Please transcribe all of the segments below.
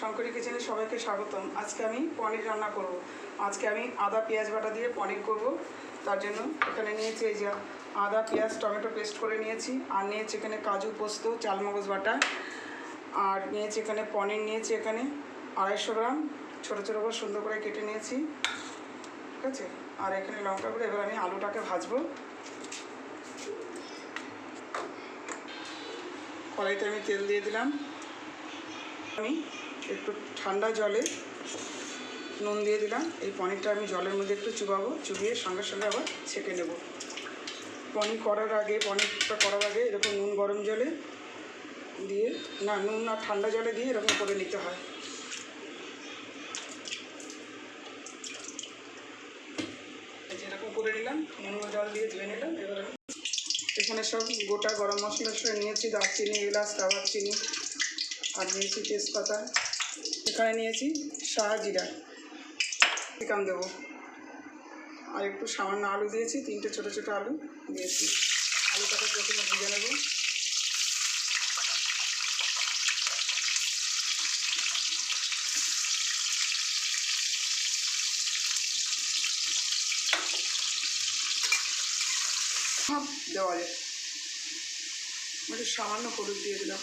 শঙ্করী কিচেনে সবাইকে স্বাগতম। আজকে আমি পনির রান্না করব। আজকে আমি আদা, পেঁয়াজ বাটা দিয়ে পনির করব। তার জন্য এখানে নিয়েছি এই যে আদা, পেঁয়াজ, টমেটো পেস্ট করে নিয়েছি। আর নিয়েছি এখানে কাজু পোস্ত, চালমগজ বাটা। আর নিয়েছি এখানে পনির নিয়েছি এখানে আড়াইশো গ্রাম। ছোটো ছোটো করে সুন্দর করে কেটে নিয়েছি। ঠিক আছে? আর এখানে লঙ্কা গুঁড়ো। এবার আমি আলুটাকে ভাজবো। কড়াইতে আমি তেল দিয়ে দিলাম। আমি একটু ঠান্ডা জলে নুন দিয়ে দিলাম। এই পনিরটা আমি জলের মধ্যে একটু চুবাবো, চুবিয়ে সঙ্গে সঙ্গে আবার ছেঁকে নেব। পনির করার আগে, পনিরটা করার আগে এরকম নুন গরম জলে দিয়ে, না, নুন না, ঠান্ডা জলে দিয়ে এরকম করে নিতে হয়। এই যে এরকম করে নিলাম, নুন জল দিয়ে ধুয়ে নিলাম, এবার এখানে সব গোটা গরম মশলা নিয়েছি, দারচিনি, এলাচ চিনি আর নিয়েছি তেজপাতা। এখানে নিয়েছি সাহা জিরা। চিকান দেবো। আর একটু সামান্য আলু দিয়েছি, তিনটে ছোটো ছোটো আলু দিয়েছি। আলুটাকে প্রথমে ভেজে নেব। দেওয়া যায়। একটু সামান্য হলুদ দিয়ে দিলাম।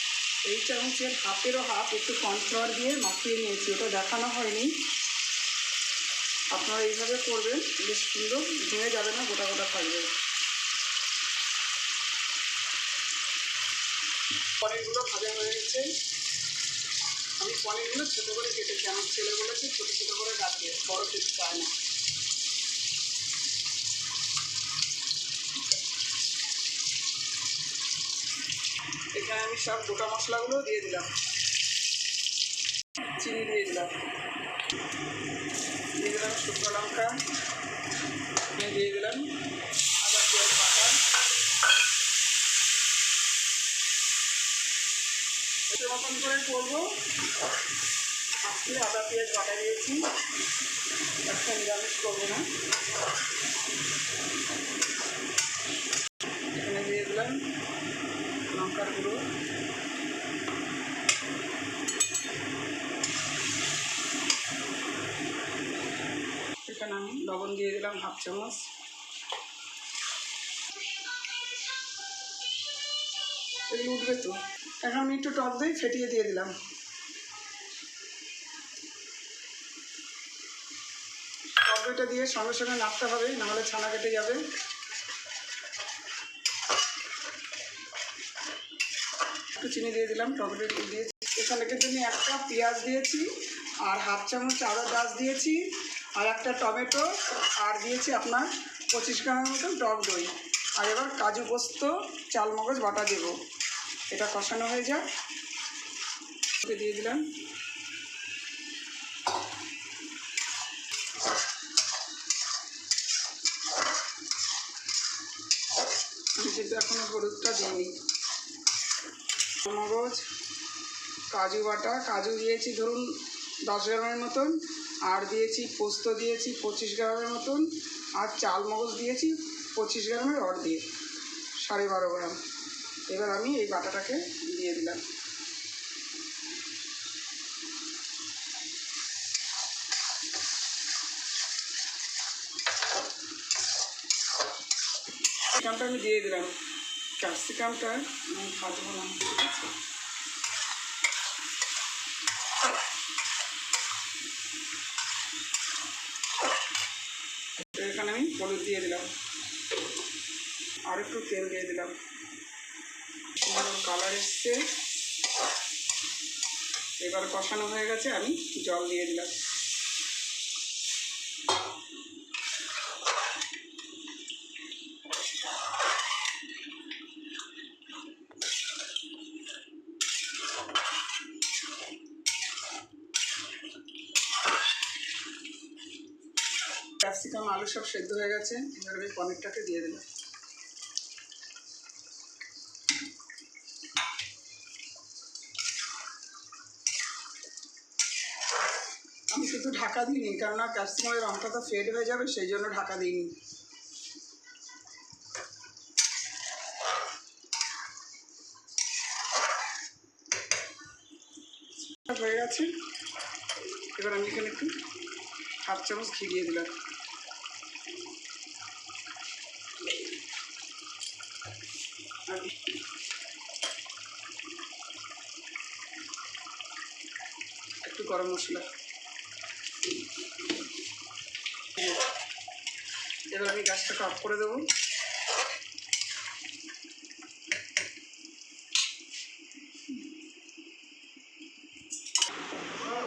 এই চামচের হাফেরও হাফ, একটু কর্নফ্লাওয়ার দিয়ে মাখিয়ে নিয়েছি, ওটা দেখানো হয়নি। আপনারা এইভাবে করবেন, বেশ সুন্দর ভেঙে যাবে না, গোটা গোটা থাকবে। পনিরগুলো ভাজা হয়ে গেছে। আমি পনিরগুলো ছোটো করে কেটেছি, আমার ছেলে বলেছে ছোটো ছোটো করে কাটবে, বড় কিছু চায় না এখানে আমি সব গোটা মশলাগুলো দিয়ে দিলাম। চিনি দিয়ে দিলাম। দিয়ে দিলাম শুকনো লঙ্কা। দিয়ে দিলাম। পেঁয়াজ, বাটা। মতন করে করব। আজকে আদা, পেঁয়াজ, বাটা দিয়েছি। একটা নিরামিষ করব না এখানে দিয়ে দিলাম লঙ্কার গুঁড়ো এখানে আমি লবণ দিয়ে দিলাম হাফ চামচ। উঠবে তো। এখন আমি একটু টক দই ফেটিয়ে দিয়ে দিলাম। টক দইটা দিয়ে সঙ্গে সঙ্গে নাড়তে হবে, নাহলে ছানা কেটে যাবে। একটু চিনি দিয়ে দিলাম, টক দিয়েছি। এখানে কিন্তু আমি একটা পেঁয়াজ দিয়েছি আর হাফ চামচ আদা গাছ দিয়েছি। আর একটা টমেটো, আর দিয়েছি আপনার পঁচিশ গ্রামের মতো টক দই। আর এবার কাজু পোস্ত চালমগজ বাটা দেব। এটা কষানো হয়ে যাক। দিয়ে দিলাম। কিন্তু এখনও হলুদটা দিইনি। মগজ, কাজু বাটা, কাজু দিয়েছি ধরুন দশ গ্রামের মতন। আর দিয়েছি, পোস্ত দিয়েছি পঁচিশ গ্রামের মতন, আর চাল মগজ দিয়েছি পঁচিশ গ্রামের অর দিয়ে সাড়ে বারো গ্রাম। এবার আমি এই বাটাটাকে দিয়ে দিলাম। ক্যাপসিকামটা আমি দিয়ে দিলাম। ক্যাপসিকামটা ভাজবো না, ঠিক আছে তো এখানে আমি হলুদ দিয়ে দিলাম আর একটু তেল দিয়ে দিলাম। কালার এসছে। এবার কষানো হয়ে গেছে, আমি জল দিয়ে দিলাম। ক্যাপসিকাম, আলু সব সেদ্ধ হয়ে গেছে। এবার আমি পনিরটাকে দিয়ে দিলাম। শুধু ঢাকা দিইনি, কেননা ক্যাপসিকামের রঙটা তো ফেড হয়ে যাবে, সেই জন্য ঢাকা দিইনি। হয়ে গেছে। এবার আমি এখানে একটু হাফ চামচ ঘি দিয়ে দিলাম। একটু গরম মশলা। এবার আমি গ্যাসটাকে অফ করে দেবো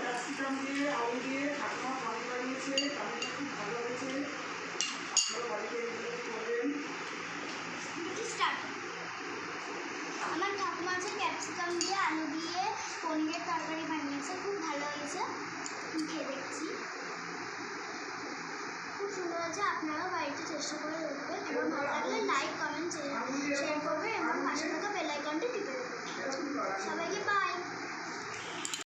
ক্যাপসিকাম দিয়ে আলু দিয়ে ঠাকুমা পানি বানিয়েছে পানিটা খুব ভালো হয়েছে আপনারা বাড়িতে এইগুলো করবেন স্টার্ট আমার ঠাকুমা আছে ক্যাপসিকাম দিয়ে আলু দিয়ে পনিরের তরকারি বানিয়েছে খুব ভালো হয়েছে আমি খেয়ে দেখছি খুব আপনারা বাড়িতে চেষ্টা করে দেখবেন এবং ভালো লাগলে লাইক কমেন্ট শেয়ার করবেন এবং পাশে থাকা বেল আইকনটি টিপে দেবেন। সবাইকে